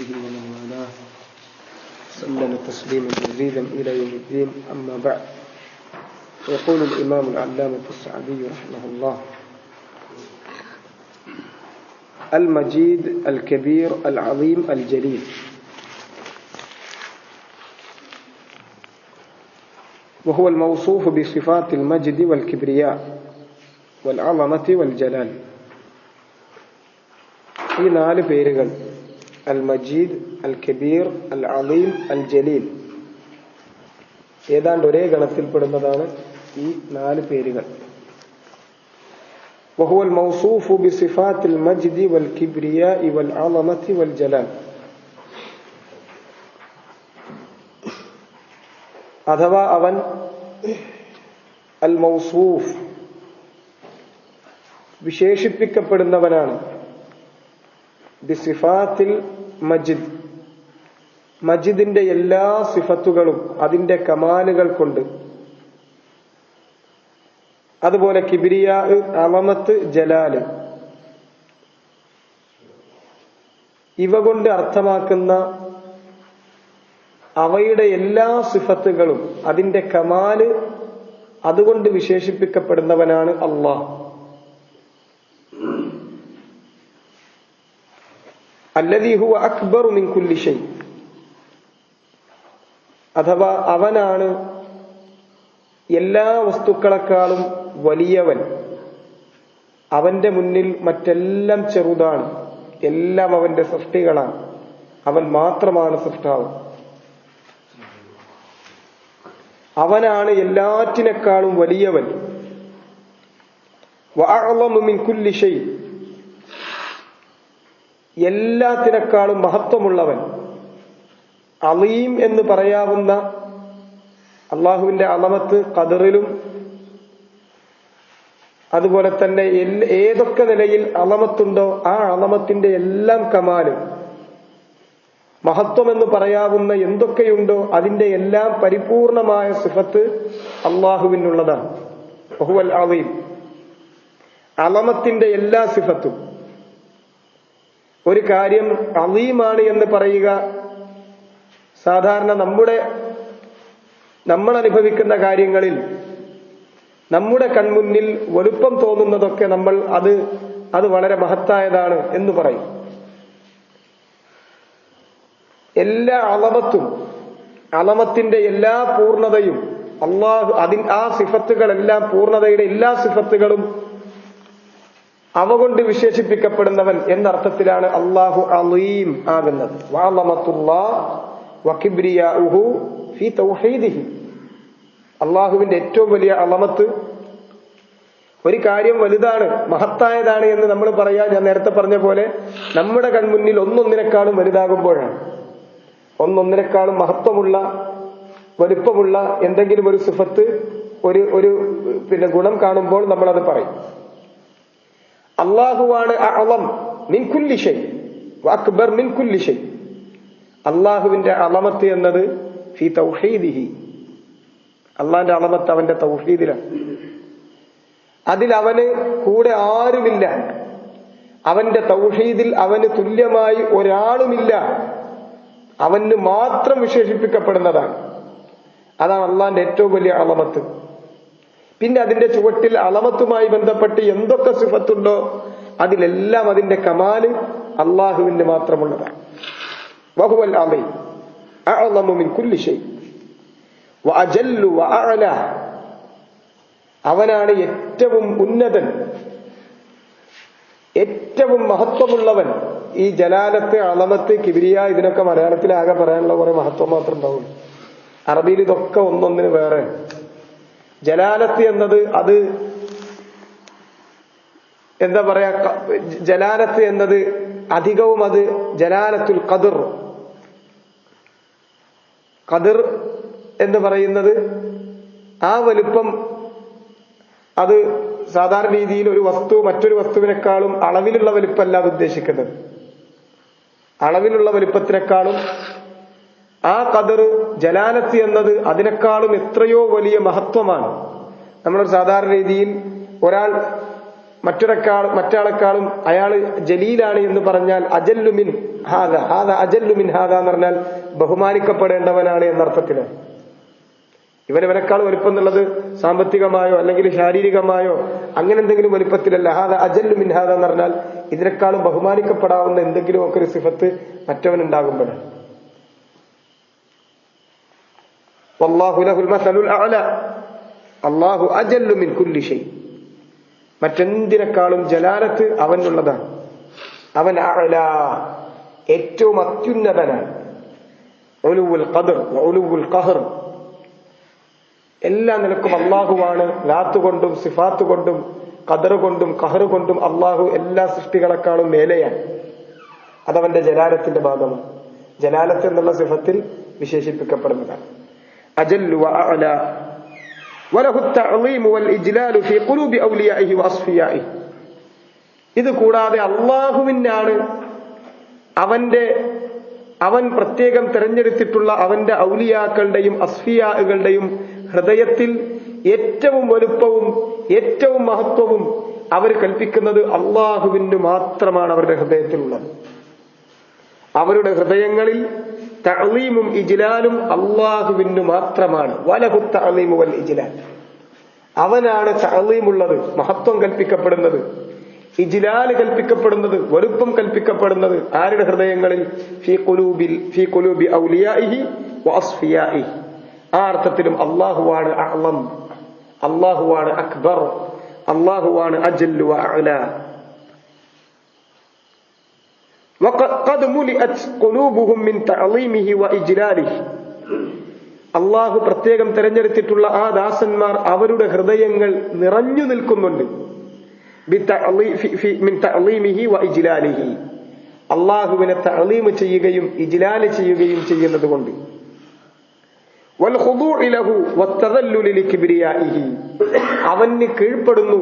وصحبه ومن والاه سلم تسليما مزيدا إلى يوم الدين أما بعد يقول الإمام العلامة السعدي رحمه الله المجيد الكبير العظيم الجليل وهو الموصوف بصفات المجد والكبرياء والعظمة والجلال ഈ നാല് പേരുകൾ അൽ മജീദ് അൽ കബീർ അൽ അലീം അൽ ജലീൽ ഏതാണ്ട് ഒരേ ഗണത്തിൽപ്പെടുന്നതാണ് ഈ നാല് പേരുകൾ وهو الموصوف بصفات المجد والكبرياء والعظمة والجلال അഥവാ അവൻ അൽ മൗസൂഫ് വിശേഷിപ്പിക്കപ്പെടുന്നവനാണ് ബിസിഫാത്തിൽ മജിദ്. മജിദിന്റെ എല്ലാ സിഫത്തുകളും അതിന്റെ കമാലുകൾ കൊണ്ട്. അതുപോലെ കിബിരിയ അവമത്ത് ജലാൽ. ഇവ കൊണ്ട് അർത്ഥമാക്കുന്ന അവയുടെ എല്ലാ സിഫത്തുകളും അതിന്റെ കമാൽ അതുകൊണ്ട് വിശേഷിപ്പിക്കപ്പെടുന്നവനാണ് അള്ളാഹ്. ഹുവ മിൻ കുല്ലി ഷൈ. അഥവാ അവനാണ് എല്ലാ വസ്തുക്കളെക്കാളും വലിയവൻ. അവന്റെ മുന്നിൽ മറ്റെല്ലാം ചെറുതാണ്. എല്ലാം അവന്റെ സൃഷ്ടികളാണ്. അവൻ മാത്രമാണ് സൃഷ്ടാവ്. അവനാണ് എല്ലാറ്റിനേക്കാളും വലിയവൻ. മിൻ കുല്ലി ഷൈ. എല്ലാത്തിനേക്കാളും മഹത്വമുള്ളവൻ. അലീം എന്ന് പറയാവുന്ന അള്ളാഹുവിന്റെ അളമത്ത് കതിറിലും അതുപോലെ തന്നെ ഏതൊക്കെ നിലയിൽ അളമത്തുണ്ടോ ആ അളമത്തിന്റെ എല്ലാം കമാലും. മഹത്വം എന്ന് പറയാവുന്ന എന്തൊക്കെയുണ്ടോ അതിന്റെ എല്ലാം പരിപൂർണമായ സിഫത്ത് അള്ളാഹുവിനുള്ളതാണ്. അലീം. അളമത്തിന്റെ എല്ലാ സിഫത്തും. ഒരു കാര്യം അലീമാണ് എന്ന് പറയുക. സാധാരണ നമ്മുടെ നമ്മൾ അനുഭവിക്കുന്ന കാര്യങ്ങളിൽ നമ്മുടെ കൺമുന്നിൽ വലുപ്പം തോന്നുന്നതൊക്കെ നമ്മൾ അത് അത് വളരെ മഹത്തായതാണ് എന്ന് പറയും. എല്ലാ അളമത്തും അളമത്തിന്റെ എല്ലാ പൂർണതയും അള്ളാഹു അതിൻ ആ സിഫത്തുകളെല്ലാം പൂർണതയുടെ എല്ലാ സിഫത്തുകളും അവ കൊണ്ട് വിശേഷിപ്പിക്കപ്പെടുന്നവൻ എന്നർത്ഥത്തിലാണ് അള്ളാഹു അലീം ആകുന്നത്. അള്ളാഹുവിന്റെ ഏറ്റവും വലിയ അളമത്ത് ഒരു കാര്യം വലുതാണ് മഹത്തായതാണ് എന്ന് നമ്മൾ പറയാ. ഞാൻ നേരത്തെ പറഞ്ഞ പോലെ നമ്മുടെ കൺമുന്നിൽ ഒന്നൊന്നിനേക്കാളും വലുതാകുമ്പോഴാണ്. ഒന്നൊന്നിനേക്കാളും മഹത്വമുള്ള വലുപ്പമുള്ള എന്തെങ്കിലും ഒരു സുഫത്ത് ഒരു ഒരു പിന്നെ ഗുണം കാണുമ്പോൾ നമ്മൾ അത് പറയും. അള്ളാഹുവാണ് അളം മിൻകുല്ലിഷൈ അക്ബർ മിൻകുല്ലിഷൈ അള്ളാഹുവിന്റെ അളമത്ത് എന്നത് ഫി തൗഹീദിഹി. അള്ളാന്റെ അളമത്ത് അവന്റെ തൗഹീദിലാണ്. അതിൽ അവന് കൂടെ ആരുമില്ല. അവന്റെ തൗഹീദിൽ അവന് തുല്യമായി ഒരാളുമില്ല. അവന് മാത്രം വിശേഷിപ്പിക്കപ്പെടുന്നതാണ്. അതാണ് അള്ളാന്റെ ഏറ്റവും വലിയ അളമത്ത്. പിന്നെ അതിന്റെ ചുവട്ടിൽ അളവത്തുമായി ബന്ധപ്പെട്ട് എന്തൊക്കെ സിഫത്തുണ്ടോ അതിലെല്ലാം അതിന്റെ കമാൽ അള്ളാഹുവിന് മാത്രമുള്ളതാണ്. കുല്ലി അവനാണ് ഏറ്റവും ഉന്നതൻ. ഏറ്റവും മഹത്വമുള്ളവൻ. ഈ ജലാലത്ത് അളമത്ത് കിബിരിയ ഇതിനൊക്കെ മലയാളത്തിൽ ആകെ പറയാനുള്ള കുറെ മഹത്വം മാത്രം ഉണ്ടാവുള്ളൂ. അറബിയിൽ ഇതൊക്കെ ഒന്നൊന്നിന് വേറെ. ജലാലത്ത് എന്നത് അത് എന്താ പറയാ ജലാലത്ത് എന്നത് അധികവും അത് ജലാലത്തുൽ കതിർ കതിർ എന്ന് പറയുന്നത് ആ വലുപ്പം അത് സാധാരണ രീതിയിൽ ഒരു വസ്തു മറ്റൊരു വസ്തുവിനേക്കാളും അളവിലുള്ള വലുപ്പമല്ല അത് ഉദ്ദേശിക്കുന്നത്. അളവിലുള്ള വലുപ്പത്തിനേക്കാളും ആ കദർ ജലാലത്ത് എന്നത് അതിനേക്കാളും എത്രയോ വലിയ മഹത്വമാണ്. നമ്മളൊരു സാധാരണ രീതിയിൽ ഒരാൾ മറ്റൊരാൾ മറ്റാളെക്കാളും അയാൾ ജലീലാണ് എന്ന് പറഞ്ഞാൽ അജല്ലുമിൻ ഹാദ ഹാദ അജല്ലുമിൻ ഹാദ എന്ന് പറഞ്ഞാൽ ബഹുമാനിക്കപ്പെടേണ്ടവനാണ് എന്നർത്ഥത്തിലാണ് ഇവനവനേക്കാൾ വലുപ്പം എന്നുള്ളത് സാമ്പത്തികമായോ അല്ലെങ്കിൽ ശാരീരികമായോ അങ്ങനെ എന്തെങ്കിലും വലുപ്പത്തിലല്ല. ഹാദ അജല്ലു മിൻഹാദ എന്ന് പറഞ്ഞാൽ ഇതിനേക്കാളും ബഹുമാനിക്കപ്പെടാവുന്ന എന്തെങ്കിലും ഒക്കെ ഒരു സിഫത്ത് മറ്റവനുണ്ടാകുമ്പോഴാണ്. വല്ലാഹു ലഹുൽ മസലുൽ അഅല. അല്ലാഹു അജല്ലു മിൻ കുല്ലി ഷൈ. മറ്റെന്തിനേക്കാളും ജലാലത്ത് അവനുള്ളതാണ്. അവൻ അഅല. ഏറ്റവും അത്യുന്നതനാണ്. ഒലുവുൽ ഖദർ ഒലുവുൽ ഖഹർ. എല്ലാ നിലക്കും അള്ളാഹുവാണ് ലാത്തുകൊണ്ടും സിഫാത്ത് കൊണ്ടും കദർ കൊണ്ടും കഹർ കൊണ്ടും അള്ളാഹു എല്ലാ സൃഷ്ടികളെക്കാളും മേലെയാണ്. അതവന്റെ ജലാലത്തിന്റെ ഭാഗമാണ്. ജലാലത്ത് എന്നുള്ള സിഫത്തിൽ വിശേഷിപ്പിക്കപ്പെടുന്നതാണ്. അജല്ലു വഅഅല വലഹു التعظيم والإجلال في قلوب أوليائه وأصفيائه ഇത് കൂടാതെ അള്ളാഹുവിനാണ് അവന്റെ അവൻ പ്രത്യേകം തെരഞ്ഞെടുത്തിട്ടുള്ള അവന്റെ ഔലിയാക്കളുടെയും അസ്ഫിയാകളുടെയും ഹൃദയത്തിൽ ഏറ്റവും വലുപ്പവും ഏറ്റവും മഹത്വവും അവർ കൽപ്പിക്കുന്നത് അള്ളാഹുവിന് മാത്രമാണ് അവരുടെ ഹൃദയത്തിലുള്ളത് അവരുടെ ഹൃദയങ്ങളിൽ തഅലീമും ഇജ്ലാലും അള്ളാഹുവിന് മാത്രമാണ്. വലഹു തഅലീമു വൽ ഇജ്ലാൽ. അവനാണ് തഅലീമുള്ളത് മഹത്വം കൽപ്പിക്കപ്പെടുന്നത്. ഇജ്ലാൽ കൽപ്പിക്കപ്പെടുന്നത് വലുപ്പം കൽപ്പിക്കപ്പെടുന്നത് ആരുടെ ഹൃദയങ്ങളിൽ? ഫി കുലൂബിൽ ഫി കുലൂബി ഔലിയാഇഹി വഅസ്ഫിയാഇഹി ആ അർത്ഥത്തിലും അള്ളാഹുവാണ് അഅലം അള്ളാഹുവാണ് അക്ബർ അള്ളാഹുവാണ് അജല്ലു വഅല وقد ملئت قلوبهم من تعظيمه وإجلاله അള്ളാഹു പ്രത്യേകം തെരഞ്ഞെടുത്തിട്ടുള്ള ആ ദാസന്മാർ അവരുടെ ഹൃദയങ്ങൾ നിറഞ്ഞു നിൽക്കുന്നുണ്ട് അള്ളാഹുവിനെ തളീമ് ചെയ്യുകയും ഇജ്ലാല് ചെയ്യുകയും ചെയ്യുന്നത് കൊണ്ട് അവന് കീഴ്പ്പെടുന്നു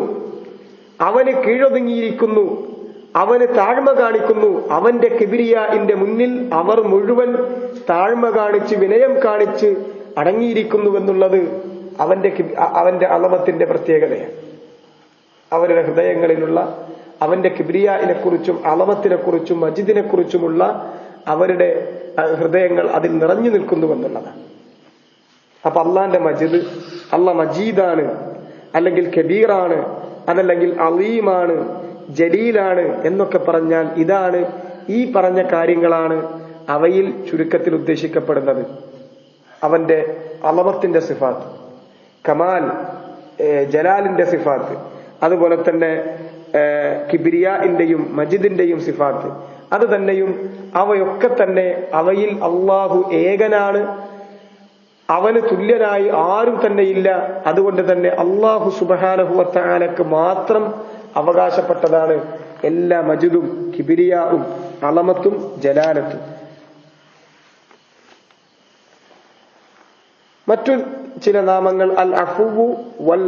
അവന് കീഴൊതുങ്ങിയിരിക്കുന്നു അവന് താഴ്മ കാണിക്കുന്നു. അവന്റെ കിബിരിയാന്റെ മുന്നിൽ അവർ മുഴുവൻ താഴ്മ കാണിച്ച് വിനയം കാണിച്ച് അടങ്ങിയിരിക്കുന്നുവെന്നുള്ളത് അവന്റെ അവന്റെ അളവത്തിന്റെ പ്രത്യേകതയാണ്. അവരുടെ ഹൃദയങ്ങളിലുള്ള അവന്റെ കിബ്രിയാനെ കുറിച്ചും അളവത്തിനെ കുറിച്ചും മജിദിനെ കുറിച്ചുമുള്ള അവരുടെ ഹൃദയങ്ങൾ അതിൽ നിറഞ്ഞു നിൽക്കുന്നുവെന്നുള്ളതാണ്. അപ്പൊ അള്ളാന്റെ മജിദ് അള്ള മജീദാണ് അല്ലെങ്കിൽ കബീറാണ് അതല്ലെങ്കിൽ അലീമാണ് ജലീലാണ് എന്നൊക്കെ പറഞ്ഞാൽ ഇതാണ് ഈ പറഞ്ഞ കാര്യങ്ങളാണ് അവയിൽ ചുരുക്കത്തിൽ ഉദ്ദേശിക്കപ്പെടുന്നത്. അവന്റെ അളവത്തിന്റെ സിഫാത്ത് കമാൽ ജലാലിന്റെ സിഫാത്ത് അതുപോലെ തന്നെ കിബിരിയാന്റെയും മജിദിന്റെയും സിഫാത്ത്. അത് തന്നെയും അവയൊക്കെ തന്നെ അവയിൽ അള്ളാഹു ഏകനാണ് അവന് തുല്യനായി ആരും തന്നെ ഇല്ല. അതുകൊണ്ട് തന്നെ അള്ളാഹു സുബഹാനഹുവത്താനക്ക് മാത്രം അവകാശപ്പെട്ടതാണ് എല്ലാ മജിദും കിബിരിയാവും അളമത്തും ജലാലത്തും. മറ്റു ചില നാമങ്ങൾ അൽ അഫുവു വൽ